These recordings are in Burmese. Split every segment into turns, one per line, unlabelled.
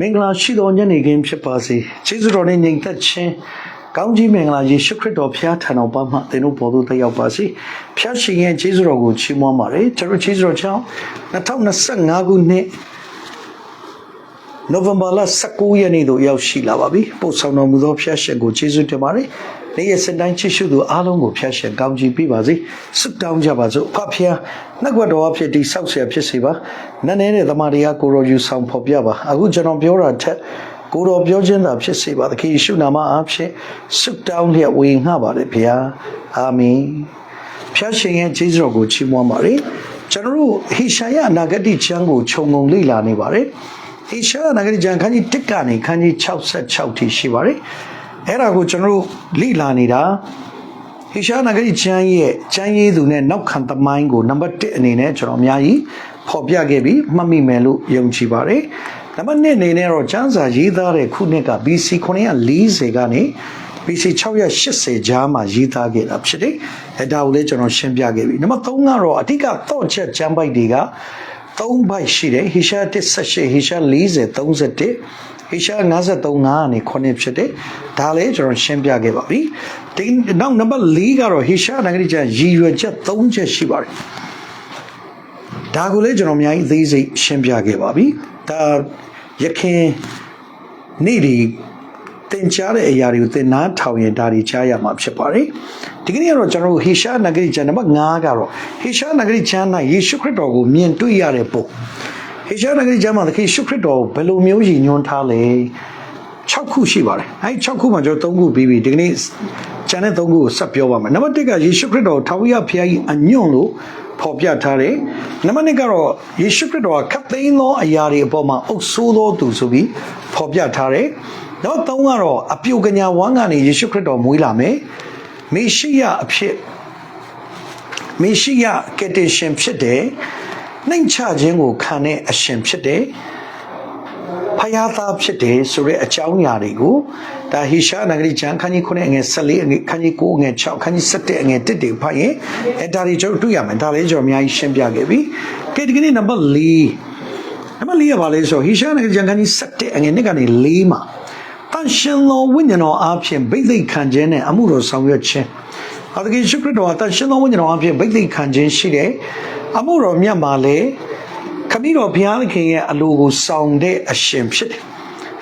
မင်္ဂလာရှိသောညနေခင်းဖြစ်ပါစေကျေးဇူးတော်နဲ့ညီသက်ခြင်းကောင်းကြီးမင်္ဂလာယေရှုခရစ်တော်ဖျားထံတော်ပါမှသင်တို့ပေါ်သို့တက်ရောက်ပါစေဖျားရှင်ရဲ့ကျေးဇူးတော်ကိုချီးမွမ်းပါတယ်ကျွန်တော်ကျေးဇူးတော်ကြောင့်2025ခုနှစ်နိုဝင်ဘာလ19ရက်နေ့သို့ရောက်ရှိလာပါပြီပို့ဆောင်တော်မူသောဖျားရှင်ကိုကျေးဇူးတင်ပါတယ် နေ့ရက်စင်တိုင်းချစ်ရှုသူအားလုံးကိုဖျားရှင်ကောင်းချီးပေးပါစေဆုတောင်းကြပါစို့ဖဖျားနှုတ်ကပတ်တော်အဖြစ်ဒီဆောက်เสียဖြစ်စေပါနန်းနေတဲ့သမာတရားကိုရောယူဆောင်ဖော်ပြပါအခုကျွန်တော်ပြောတာထက်ကိုတော်ပြောခြင်းသာဖြစ်စေပါသခင်ယေရှုနာမအားဖြင့်ဆုတောင်းလျက်ဝေငှပါတယ်ဗျာအာမင်ဖျားရှင်ရဲ့ကျေးဇူးတော်ကိုချီးမွမ်းပါတယ်ကျွန်တော်တို့ဟေရှာယအနာဂတိကျမ်းကိုခြုံငုံလေ့လာနေပါတယ်ဟေရှာယအနာဂတိကျမ်းခန်းကြီး1ကနေခန်းကြီး66ထိရှိပါတယ် အဲ့ဒါကိုကျွန်တော်တို့လေ့လာနေတာဟေရှာယအနာဂတိကျမ်းရဲ့ကျမ်းရေးသူနဲ့နောက်ခံသမိုင်းကိုနံပါတ်1အနေနဲ့ကျွန်တော်အများကြီးဖော်ပြခဲ့ပြီးမှတ်မိမယ်လို့ယုံကြည်ပါတယ်နံပါတ်2အနေနဲ့တော့ကျမ်းစာရေးသားတဲ့ခုနှစ်က BC 940ကနေ BC 680ကြားမှာရေးသားခဲ့တာဖြစ်တယ်။အဲဒါကိုလည်းကျွန်တော်ရှင်းပြခဲ့ပြီ။နံပါတ်3ကတော့အဓိကတော့ချက်ကျမ်းပိုက်တွေက3ဘိုက်ရှိတယ်။ဟေရှာ178ဟေရှာ40 31 ဟေရှာ53 5ကနေ9ဖြစ်တယ်။ဒါလည်းကျွန်တော်ရှင်းပြခဲ့ပါပြီ။ဒီနောက်နံပါတ်4ကတော့ဟေရှာနိုင်ငံကျမ်းရည်ရွယ်ချက်3ချက်ရှိပါတယ်။ဒါကိုလည်းကျွန်တော်အများကြီးအသေးစိတ်ရှင်းပြခဲ့ပါပြီ။ဒါရခင်နေ့ဒီသင်ကြားတဲ့အရာတွေကိုသင်နားထောင်ရင်ဒါတွေကြားရမှာဖြစ်ပါတယ်ဒီကနေ့ကတော့ကျွန်တော်တို့ဟေရှာနဂရိကျမ်းနံပါတ်5ကတော့ဟေရှာနဂရိကျမ်း၌ယေရှုခရစ်တော်ကိုမြင်တွေ့ရတဲ့ပုံ ဟေရှာနဂရိကျမ်းမှာသခင်ယေရှုခရစ်တော်ကိုဘယ်လိုမျိုးရည်ညွှန်းထားလဲ6ခုရှိပါတယ်အဲဒီ6ခုမှာကျွန်တော်3ခုပြီးပြီဒီကနေ့ကျန်တဲ့3ခုကိုဆက်ပြောပါမယ်နံပါတ်1ကယေရှုခရစ်တော်ထာဝရဘုရားကြီးအညွန့်လို့ဖော်ပြထားတယ်နံပါတ်2ကတော့ယေရှုခရစ်တော်ကခတ်သိမ်းသောအရာတွေအပေါ်မှာအုပ်ဆိုးသောသူဆိုပြီးဖော်ပြထားတယ်နောက်သုံးကတော့အပြုတ်ကညာဝမ်းကနေယေရှုခရစ်တော်မွေးလာမယ်မေရှိယအဖြစ်မေရှိယကယ်တင်ရှင်ဖြစ်တယ် နှိမ်ချခြင်းကိုခံတဲ့အရှင်ဖြစ်တယ်ဖယားသားဖြစ်တယ်ဆိုတဲ့အကြောင်းအရာတွေကိုဒါဟိရှာနဂရီကျမ်းခန်းကြီး9အငယ်14အငယ်ခန်းကြီး9အငယ်6ခန်းကြီး17အငယ်1တွေဖတ်ရင်အဲဒါတွေကျွန်တော်တွေ့ရမယ်ဒါလေးကျွန်တော်အများကြီးရှင်းပြခဲ့ပြီကဲဒီကနေ့နံပါတ်4နံပါတ်4ကဘာလဲဆိုဟိရှာနဂရီကျမ်းခန်းကြီး17အငယ်1ကနေ4မှာတန်ရှင်သောဝိညာဉ်တော်အားဖြင့်ဗိသိက်ခံခြင်းနဲ့အမှုတော်ဆောင်ရွက်ခြင်း အသခင်ရှုခရစ်တော်ကတန်ရှင်သောဝိညာဉ်တော်အားဖြင့်ဗိသိက်ခံခြင်းရှိတယ်အမှုတော်မြတ်မှာလည်းခမည်းတော်ဘုရားသခင်ရဲ့အလိုကိုဆောင်တဲ့အရှင်ဖြစ်တယ်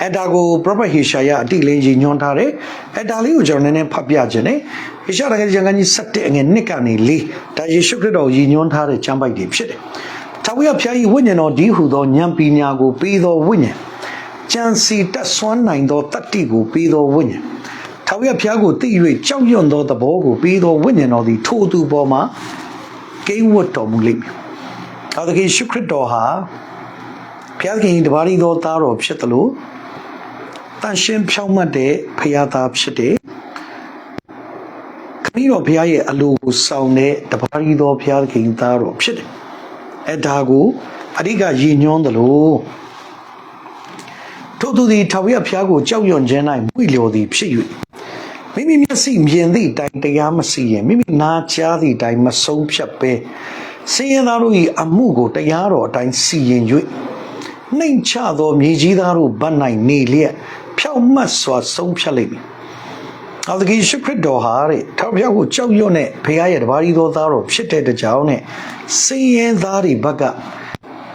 အဲဒါကို prophet ဟေရှာယအတိလင်းကြီးညွှန်းထားတယ်အဲဒါလေးကိုကျွန်တော်နည်းနည်းဖတ်ပြခြင်းနဲ့ဟေရှာတကယ်ကျမ်းကြီး7အငယ်1ကနေ4ဒါယေရှုခရစ်တော်ကြီးညွှန်းထားတဲ့ကျမ်းပိုက်တွေဖြစ်တယ်ထာဝရဘုရား၏ဝိညာဉ်တော်ဒီဟုသောဉာဏ်ပညာကိုပေးသောဝိညာဉ်ကြံစီတက်ဆွမ်းနိုင်သောတတ္တိကိုပေးသောဝိညာဉ်ထာ ဝရဘုရားကိုသိ၍ကြောက်ရွံ့သောသဘောကိုပေးသောဝိညာဉ်တော်သည်ထိုသူပေါ်မှာကိန်းဝတ်တော်မူလိမ့်မည်။အဲဒါကိရှုခရစ်တော်ဟာဘုရားခင်တပါးရီသောသားတော်ဖြစ်တယ်လို့တန်ရှင်းဖြောင့်မတ်တဲ့ဖရာသားဖြစ်တယ်။ခမည်းတော်ဘုရားရဲ့အလိုကိုဆောင်တဲ့တပါးရီသောဘုရားခင်သားတော်ဖြစ်တယ်။အဲဒါကိုအဓိကရည်ညွှန်းတယ်လို့ထို့သူသည်ထာဝရဘုရားကိုကြောက်ရွံ့ခြင်း၌မှုလျော်သည်ဖြစ်၍ မိမိမျက်စိမြင်သည့်အတိုင်းတရားမစီရင်မိမိနားကြားသည့်အတိုင်းမဆုံးဖြတ်ပဲစင်ရင်သားတို့၏အမှုကိုတရားတော်အတိုင်းစီရင်၍နှိမ်ချသောမြေကြီးသားတို့ဗတ်နိုင်နေလျက်ဖြောက်မတ်စွာဆုံးဖြတ်လိမ့်မည်။အော်ဒီရှုခရစ်တော်ဟာတဲ့ထာဝရကိုကြောက်ရွံ့တဲ့ဘုရားရဲ့တပါးရီတော်သားတော်ဖြစ်တဲ့တကြောင်နဲ့စင်ရင်သားတွေဘက်က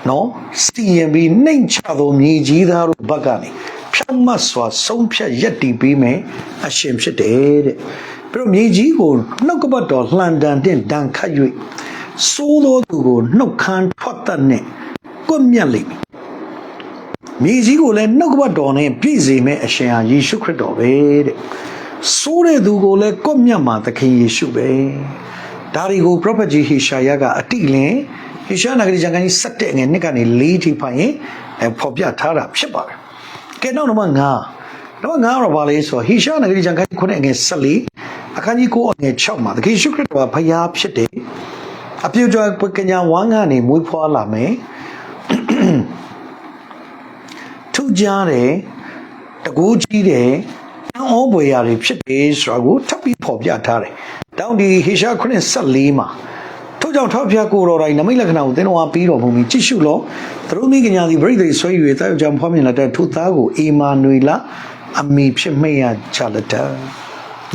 နော်စီရင်ပြီးနှိမ်ချသောမြေကြီးသားတို့ဘက်ကနေဖြ တ်မတ်စွာဆုံးဖြတ်ရက်တည်ပေးမယ်အရှင်ဖြစ်တယ်တဲ့ပြီးတော့မြေကြီးကိုနှုတ်ကပတ်တော်လှန်တန်တဲ့ဒဏ်ခတ်၍စိုးသောသူကိုနှုတ်ခမ်းထွက်တတ်နဲ့ကွပ်မျက်လိမ့်မယ်မြေကြီးကိုလည်းနှုတ်ကပတ်တော်နဲ့ပြည့်စေမယ့်အရှင်ဟာယေရှုခရစ်တော်ပဲတဲ့စိုးတဲ့သူကိုလည်းကွပ်မျက်မှာသခင်ယေရှုပဲဒါတွေကို prophet ကြီးဟေရှာယကအတိလင်းဟေရှာနဂရီကျမ်းခန်းကြီး7ငယ်နှစ်ကနေ4ထိဖိုင်ရင်အဲဖော်ပြထားတာဖြစ်ပါတယ်။ ကဲနောက်နံပါတ်5နံပါတ်5ကတော့ဗာလဲဆိုဟေရှာနဂရီကျမ်းခန်းကြီး9ငယ်14အခန်းကြီး9ငယ်6မှာတခင်ရှုခရစ်တော်ကဘုရားဖြစ်တယ်။အပြုကျော်ကညာဝမ်းကနေမွေးဖွားလာမယ်။ထူကြတယ်တကူကြီးတယ်အံ့ဩပွေရာတွေဖြစ်တယ်ဆိုတာကိုထပ်ပြီးဖော်ပြထားတယ်။တောင်းဒီဟေရှာ9 14မှာ ထိုထို့ကြောင့်ထောက်ဖျားကိုတော်တိုင်းနမိတ်လက္ခဏာကိုသင်တော်အားပြီးတော်မူပြီးကြည့်ရှုလောသရုံးမိကညာသည်ပြိတ္တိဆွဲ၍တာယောက်ျားဖွားမြင်လာတဲ့ထိုသားကိုအေမာနွေလအမိဖြစ်မိတ်ရချလက်တ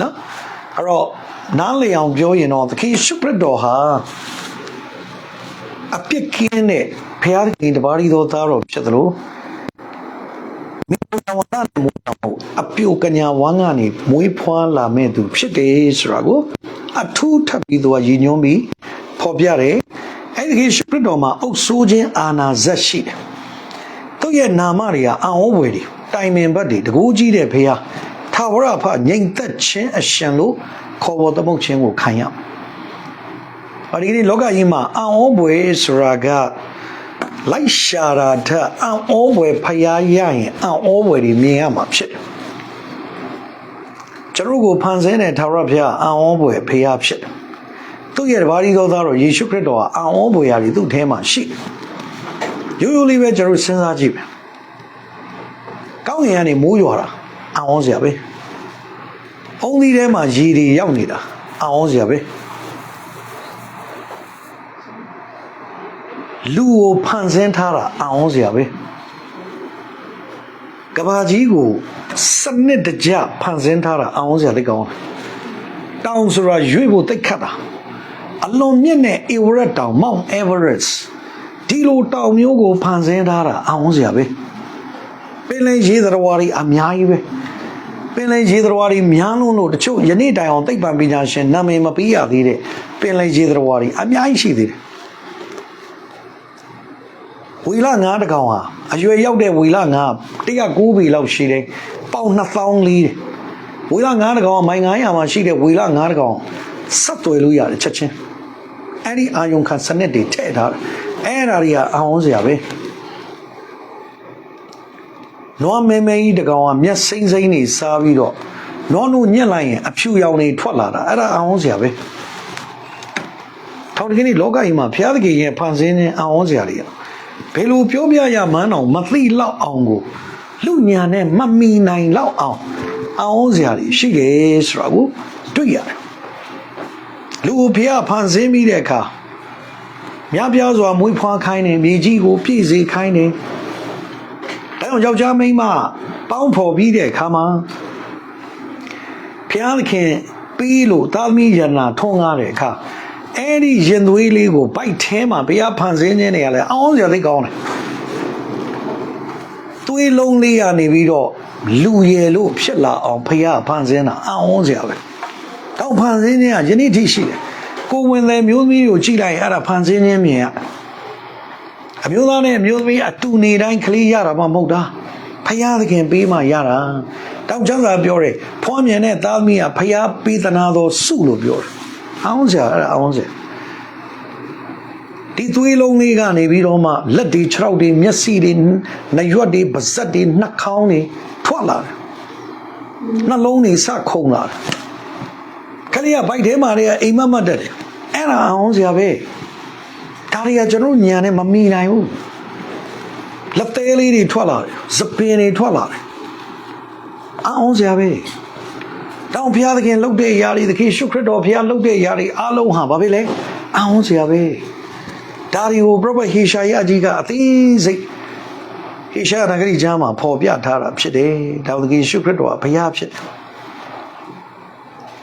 နော်အဲ့တော့နားလေအောင်ပြောရင်တော့သခင်ရှုခရစ်တော်ဟာအပြစ်ကင်းတဲ့ဘုရားသခင်တပါးရီတော်သားတော်ဖြစ်သလိုမိဘဝနာမူတော်အပြိုကညာဝမ်းကနေမွေးဖွားလာမဲ့သူဖြစ်တယ်ဆိုတာကိုအထူးထပ်ပြီးတော့ရည်ညွှန်းပြီး ဖော်ပြတယ်အဲ့ဒီရှုခရစ်တော်မှာအုပ်ဆိုးခြင်းအာနာဇက်ရှိတယ်သူ့ရဲ့နာမတွေကအံ့ဩဖွယ်တွေတိုင်ပင်ဘတ်တွေတကူကြီးတဲ့ဖေဟာထာဝရဖငြိမ်သက်ခြင်းအရှင်လို့ခေါ်ပေါ်သမုတ်ခြင်းကိုခံရမယ်။ဘာဒီကနေ့လောကကြီးမှာအံ့ဩဖွယ်ဆိုတာကလိုက်ရှာတာထက်အံ့ဩဖွယ်ဖျားရရင်အံ့ဩဖွယ်တွေမြင်ရမှာဖြစ်တယ်။ကျွန်တော်ကိုဖန်ဆင်းတဲ့ထာဝရဘုရားအံ့ဩဖွယ်ဖျားဖြစ်တယ်။ သူ့ရဲ့တပါးရီသောသားတော်ယေရှုခရစ်တော်ကအံ့ဩဖွယ်ရာတွေသူ့ထဲမှာရှိတယ်။ရိုးရိုးလေးပဲကျွန်တော်စဉ်းစားကြည့်မယ်။ကောင်းကင်ကနေမိုးရွာတာအံ့ဩစရာပဲ။အုံးသီးထဲမှာရေတွေရောက်နေတာအံ့ဩစရာပဲ။လူကိုဖန်ဆင်းထားတာအံ့ဩစရာပဲ။ကဘာကြီးကိုစနစ်တကျဖန်ဆင်းထားတာအံ့ဩစရာသိကောင်းတယ်။တောင်ဆိုတာရွေ့ဖို့တိတ်ခတ်တာ။ အလွန်မြင့်တဲ့ Everest တောင် Mount Everest ဒီလိုတောင်မျိုးကိုဖန်ဆင်းထားတာအံ့ဩစရာပဲ။ပင်လယ်ရေသတ္တဝါတွေအများကြီးပဲ။ပင်လယ်ရေသတ္တဝါတွေများလုံးလို့တချို့ယနေ့တိုင်အောင်သိပ္ပံပညာရှင်နာမည်မပေးရသေးတဲ့ပင်လယ်ရေသတ္တဝါတွေအများကြီးရှိသေးတယ်။ဝီလာငါးတကောင်ဟာအရွယ်ရောက်တဲ့ဝီလာငါး109ပေလောက်ရှိတယ်။ပေါင်2000လေးတယ်။ဝီလာငါးတကောင်ကမိုင်900မှာရှိတဲ့ဝီလာငါးတကောင်ဆက်သွယ်လို့ရတယ်ချက်ချင်း။ အဲ့ဒီအာယုံခံစနစ်တွေထည့်ထားအဲ့ဒါတွေကအဟောင်းစရာပဲနွားမဲမဲကြီးတကောင်ကမျက်စိမ့်စိမ့်နေစားပြီးတော့နွားနို့ညက်လိုက်ရင်အဖြူရောင်တွေထွက်လာတာအဲ့ဒါအဟောင်းစရာပဲထောင်တကင်းဒီလောကကြီးမှာဘုရားသခင်ရဲ့ဖန်ဆင်းတဲ့အဟောင်းစရာတွေကဘယ်လိုပြောပြရမှန်းအောင်မသိလောက်အောင်ကိုလူညာနဲ့မမီနိုင်လောက်အောင်အဟောင်းစရာတွေရှိတယ်ဆိုတာကိုတွေ့ရတယ် လူကိုဖះဖန်ဆင်းပြီးတဲ့အခါမြပြားစွာမွေးဖွားခိုင်းတယ်မြေကြီးကိုပြည့်စေခိုင်းတယ်ဒါကြောင့်ယောက်ျားမိန်းမပေါင်းဖော်ပြီးတဲ့အခါမှာဖះသခင်ပြီးလို့သာသမီယနာထွန်းကားတဲ့အခါအဲ့ဒီရင်သွေးလေးကိုဗိုက်ထဲမှာဘုရားဖန်ဆင်းခြင်းတွေကလည်းအောင်းစရာသိကောင်းတယ်သွေးလုံးလေးကနေပြီးတော့လူရယ်လို့ဖြစ်လာအောင်ဘုရားဖန်ဆင်းတာအောင်းစရာပဲ တောင်ဖန်ဆင်းခြင်းကယနေ့ထိရှိတယ်ကိုယ်ဝင်တဲ့မျိုးသမီးကိုကြည့်လိုက်ရင်အဲ့ဒါဖန်ဆင်းခြင်းမြင်ရအမျိုးသားနဲ့အမျိုးသမီးအတူနေတိုင်းကလေးရတာမှမဟုတ်တာဖယားသခင်ပေးမှရတာတောင်ချမ်းသာပြောတယ်ဖွားမြင်တဲ့သားသမီးကဖယားပေးသနာတော်စုလို့ပြောတယ်အောင်စရာအဲ့ဒါအောင်စရာဒီသွေးလုံးလေးကနေပြီးတော့မှလက်တွေခြေထောက်တွေမျက်စိတွေနှရွက်တွေပါးစပ်တွေနှာခေါင်းတွေထွက်လာတယ်နှလုံးတွေစခုန်လာတယ် ခလေးကဘိုက်ထဲမှာတွေကအိမ်မက်မတ်တက်တယ်အဲ့ဒါအောင်စရာပဲဒါတွေကကျွန်တော်ညာနဲ့မမီနိုင်ဘူးလက်သေးလေးတွေထွက်လာတယ်စပင်တွေထွက်လာတယ်အောင်စရာပဲတောင်ဘုရားသခင်လှုပ်တဲ့အရာတွေသခင်ရှုခရစ်တော်ဘုရားလှုပ်တဲ့အရာတွေအားလုံးဟာဘာဖြစ်လဲအောင်စရာပဲဒါတွေကိုပရောဖက်ဟေရှာယအကြီးကအသေးစိတ်ဟေရှာယနဂရီကျမ်းမှာပေါ်ပြထားတာဖြစ်တယ်ဒါသခင်ရှုခရစ်တော်ကဘုရားဖြစ်တယ်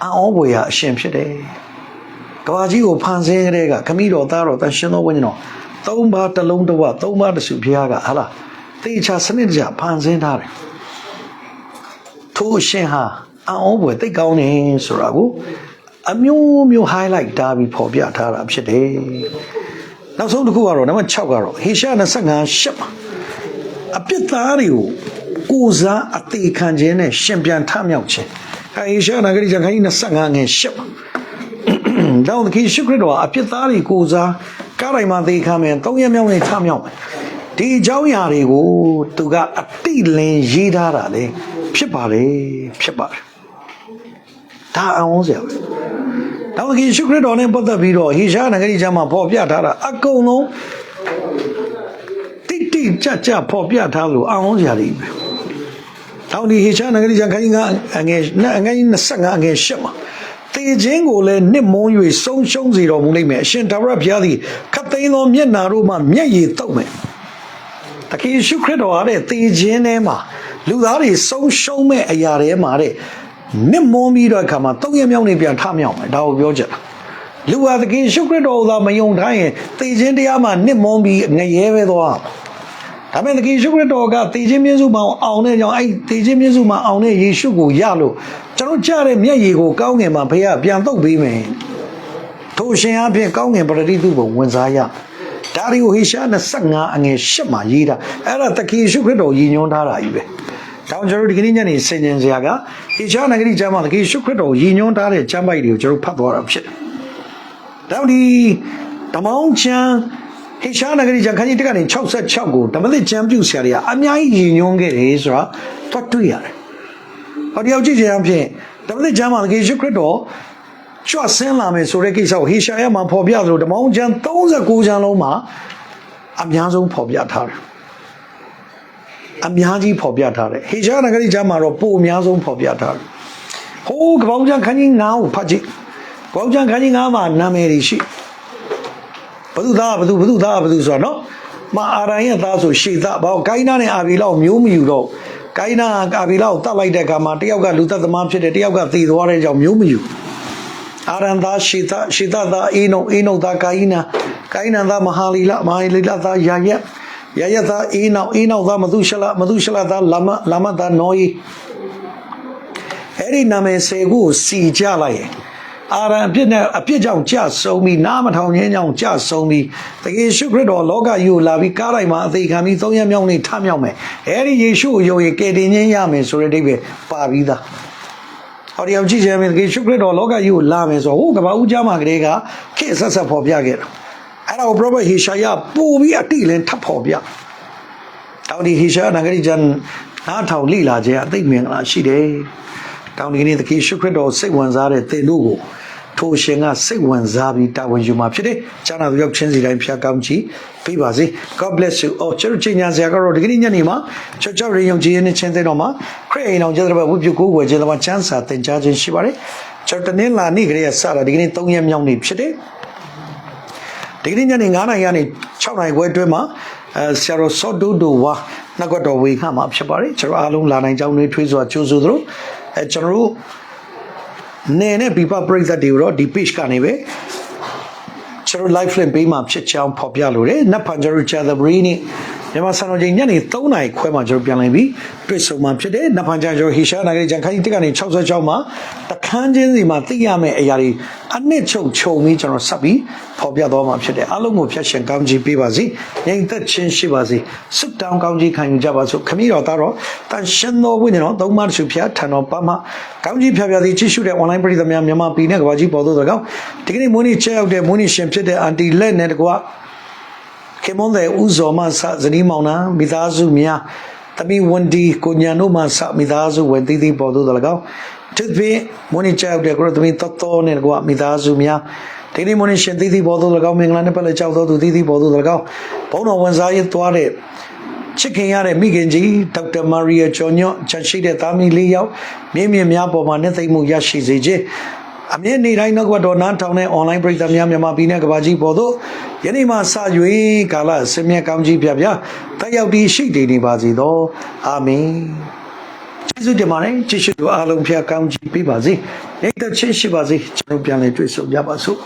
အောင်ဘွေရအရှင်ဖြစ်တယ်ကဘာကြီးကိုဖန်ဆင်းကြတဲ့ကခမည်းတော်သားတော်တန်ရှင်တော်ဝိညာဉ်တော်သုံးပါးတစ်လုံးတစ်ဝသုံးပါးတစ်စုဘုရားကဟာလားတေချာစနစ်တကျဖန်ဆင်းထားတယ်ထိုးရှင်ဟာအံ့ဩဖွယ်သိကောင်းနေဆိုတာကိုအမျိုးမျိုး highlight တားပြီးဖော်ပြထားတာဖြစ်တယ်။နောက်ဆုံးတစ်ခုကတော့နံပါတ်6ကတော့ဟေရှာ25ရှစ်ပါအပြစ်သားတွေကိုကိုစားအသေးခံခြင်းနဲ့ရှင်ပြန်ထမြောက်ခြင်း။ အဲဟေရှာနဂရီကျမ်းခန်းကြီး25ငယ်ရှစ်ပါ။တောင်းတခင်ရှုခရစ်တော်အပြစ်သားတွေကိုစားကားတိုင်းမှာသေခံမယ်၃ရက်မြောက်နဲ့ထမြောက်မယ်။ဒီအကြောင်းအရာတွေကိုသူကအတိလင်းရေးထားတာလေဖြစ်ပါလေဖြစ်ပါတယ်ဒါအောင်စရာပဲတောင်ကြီးရှုခရစ်တော်နဲ့ပတ်သက်ပြီးတော့ဟေရှာနဂရီကျမ်းမှာပေါ်ပြထားတာအကုန်လုံးတိတိကျကျပေါ်ပြထားလို့အောင်စရာတွေပဲ တောင်ဒီဟေရှာနဂရီကျမ်းခိုင်းကအငယ်အငယ်25အငယ်8မှာတေခြင်းကိုလည်းနှစ်မုံ၍ဆုံးရှုံးစေတော်မူလိမ့်မယ်အရှင်ဒါဝရဘုရားသည်ခတ်သိမ်းသောမျက်နာတို့မှမျက်ရည်တုပ်မယ်တခင်ယေရှုခရစ်တော်ဟာတဲ့တေခြင်းထဲမှာလူသားတွေဆုံးရှုံးမဲ့အရာတွေမှာတဲ့နှစ်မုံပြီးတော့အခါမှာတုံးရမြောင်းနေပြန်ထမြောက်မယ်ဒါကိုပြောချင်တာလူဟာတခင်ယေရှုခရစ်တော်ကိုသာမယုံထားရင်တေခြင်းတရားမှာနှစ်မုံပြီးငရဲပဲသွား ဒါပေမဲ့တခင်ယေရှုခရစ်တော်ကတေခြင်းမြင့်စုမှာအောင်တဲ့ကြောင့်အဲ့တေခြင်းမြင့်စုမှာအောင်တဲ့ယေရှုကိုရလို့ကျွန်တော်ကြားတဲ့မျက်ရည်ကိုကောင်းငင်မှာဘုရားပြန်တုပ်ပေးမယ်ထိုရှင်အဖြစ်ကောင်းငင်ပရတိတုဘုံဝင်စားရဒါရီကိုဟေရှာ25အငယ်8မှာရေးတာအဲ့ဒါတခင်ယေရှုခရစ်တော်ရည်ညွှန်းထားတာကြီးပဲတောင်ကျွန်တော်တို့ဒီကနေ့ညနေဆင်ခြင်စရာကဟေရှာနဂရီကျမ်းမှာတခင်ယေရှုခရစ်တော်ရည်ညွှန်းထားတဲ့ကျမ်းပိုက်တွေကိုကျွန်တော်ဖတ်သွားတာဖြစ်တယ်။တောင်ဒီဓမ္မောင်းချမ်း ဟေရှာနဂရီကျမ်းခန်းကြီး1ကနေ66ကိုဓမ္မသစ်ကျမ်းပြုဆရာတွေကအများကြီးရည်ညွှန်းခဲ့တယ်ဆိုတာတွေ့တွေ့ရတယ်။ဟောဒီရောက်ကြည့်ကြအောင်ဖြင့်ဓမ္မသစ်ကျမ်းမှာတခင်ယေရှုခရစ်တော်ကြွဆင်းလာမယ်ဆိုတဲ့ကိစ္စကိုဟေရှာယမှာဖော်ပြသလိုဓမ္မအောင်ကျမ်း39ကျမ်းလုံးမှာအများဆုံးဖော်ပြထားတယ်အများကြီးဖော်ပြထားတယ်ဟေရှာယနဂရီကျမ်းမှာတော့ပိုအများဆုံးဖော်ပြထားတယ်ဟိုးကပောင်းကျမ်းခန်းကြီး9ကိုဖတ်ကြည့်ကပောင်းကျမ်းခန်းကြီး9မှာနာမည်တွေရှိ ဘုသူသားဘုသူဘုသူသားဘုသူဆိုတော့နော်မအာရန်ရဲ့သားဆိုရှေသဘောကိုင်းနာနဲ့အာဘီလောက်မျိုးမယူတော့ကိုင်းနာအာဘီလောက်တတ်လိုက်တဲ့အခါမှာတယောက်ကလူသက်သမားဖြစ်တယ်တယောက်ကသေသွားတဲ့ကြောင့်မျိုးမယူအာရန်သာရှေသရှေသသာအေနုအေနုသာကာယိနာကာယိနာသာမဟာလီလမဟာလီလသာယာယက်ယာယက်သာအေနောအေနောသာမသုရှလမသုရှလသာလမလမသာနောယီအဲ့ဒီနာမည်စေကိုစီကြလိုက်ရင် အာရန်အပြစ်နဲ့အပြစ်ကြောင့်ကြဆုံးပြီးနားမထောင်ခြင်းကြောင့်ကြဆုံးပြီးတကယ်ယေရှုခရစ်တော်လောကကြီးကိုလာပြီးကားတိုင်းမှာအသေးခံပြီးသုံးရမြောင်းနေထမြောက်မယ်အဲ့ဒီယေရှုကိုယုံရင်ကယ်တင်ခြင်းရမယ်ဆိုတဲ့အဓိပ္ပာယ်ပါပြီးသားဟောဒီအောင်ကြည့်ချင်မယ်တကယ်ရှုခရစ်တော်လောကကြီးကိုလာမယ်ဆိုတော့ဟိုကဘာဦးကြားမှာကလေးကခေတ်ဆက်ဆက်ဖော်ပြခဲ့တာအဲ့ဒါကို prophet ဟေရှာယပို့ပြီးအတိလင်းထပ်ဖော်ပြတောင်ဒီဟေရှာယနဂရီကျမ်းနားထောင်လိလာခြင်းအသိမင်္ဂလာရှိတယ်တောင်ဒီနေ့တကယ်ရှုခရစ်တော်စိတ်ဝင်စားတဲ့သင်တို့ကို ထိုရှင်ကစိတ်ဝင်စားပြီးတာဝန်ယူမှာဖြစ်တယ်။ကျမ်းစာသူရောက်ချင်းစီတိုင်းဖျားကောင်းချီးပေးပါစေ။ God bless you. အော်ကျွန်တော်ချိန်ညာစရာကတော့ဒီကနေ့ညနေမှာချောချောရေယုံကြည်ရတဲ့ချင်းတဲ့တော်မှာခရစ်အိမ်အောင်ကျတဲ့ဘဝပြုကိုးကွယ်ခြင်းတော်မှာချမ်းစာသင်ကြားခြင်းရှိပါတယ်။ကျွန်တော်တနင်္လာနေ့ကလေးကစတာဒီကနေ့3ရက်မြောက်နေ့ဖြစ်တယ်။ဒီကနေ့ညနေ9နာရီကနေ6နာရီခွဲအတွင်းမှာအဲဆရာတော်ဆော့ဒိုဒိုဝါနှက်ကွက်တော်ဝေခမှာဖြစ်ပါတယ်ကျွန်တော်အားလုံးလာနိုင်ကြောင်းတွေထွေးစွာကြိုးဆိုသလိုအဲကျွန်တော်တို့ နေနဲ့ပြပပရိသတ်တွေကိုတော့ဒီ page ကနေပဲကျွန်တော် live link ပေးမှာဖြစ်ချောင်းဖော်ပြလိုတယ်နတ်ဖန်ကျွန်တော် Chather Brain နဲ့ မြန်မာစံတော်ချိန်ညနေ3နာရီခွဲမှာကျွန်တော်ပြန်လည်ပြီးတွေ့ဆုံမှာဖြစ်တယ်နတ်ဖန်ကျွန်တော်ဟီရှာနာဂရီဂျန်ခိုင်းတက်ကနေ66မှာတခန်းချင်းစီမှာသိရမယ့်အရာတွေအနှစ်ချုပ်ခြုံပြီးကျွန်တော်ဆက်ပြီးဖော်ပြသွားမှာဖြစ်တယ်အားလုံးကိုဖျက်ရှင်ကောင်းချီးပေးပါစေငြိမ်သက်ခြင်းရှိပါစေဆုတောင်းကောင်းချီးခံယူကြပါစို့ခမည်းတော်သားတော်တန်ရှင်တော်ဝိညာဉ်တော်သုံးပါးစုဖျားထံတော်ပါမှာကောင်းချီးဖျားဖျားသည်ကြည့်ရှုတဲ့ online ပရိသတ်များမြန်မာပြည်နဲ့ကမ္ဘာကြီးပေါ်သို့သောကြောင့်ဒီကနေ့မွေးနေ့ချက်ရောက်တဲ့မွေးနေ့ရှင်ဖြစ်တဲ့အန်တီလက်နဲ့တကွာ ခေမွန်တဲ့ဥဇော်မဆဇနီးမောင်နှံမိသားစုများတမိဝန်ဒီကိုညာတို့မှစမိသားစုဝင်တည်တည်ပေါ်သို့တော်၎င်းသူဖြင့်မွန်နီချောက်တဲ့ကိုရသမီတော်တော်နဲ့ကွာမိသားစုများဒီနေ့မွန်နီရှင်တည်တည်ပေါ်သို့၎င်းမင်္ဂလာနဲ့ပတ်လက်ကြောက်တော်သူတည်တည်ပေါ်သို့၎င်းဘုန်းတော်ဝန်စားရေးသွားတဲ့ချစ်ခင်ရတဲ့မိခင်ကြီးဒေါက်တာမာရီယာကျော်ညွန့်ချက်ရှိတဲ့သားမီးလေးယောက်မြင့်မြင့်များပေါ်မှာနှစ်သိမ့်မှုရရှိစေခြင်း အမြင့်နေတိုင်းနောက်ကတော်နားထောင်တဲ့ online ပရိသတ်များမြန်မာပြည်နဲ့ကမ္ဘာကြီးပေါ်သို့ယနေ့မှစ၍ကာလဆင်းရဲကောင်းကြီးပြပြတက်ရောက်ပြီးရှိတည်နေပါစေသောအာမင်ကျေးဇူးတင်ပါတယ်ကျေးဇူးတော်အားလုံးဖျားကောင်းကြီးပေးပါစေနေ့သက်ချင်းရှိပါစေကျွန်တော်ပြန်လည်တွေ့ဆုံကြပါစို့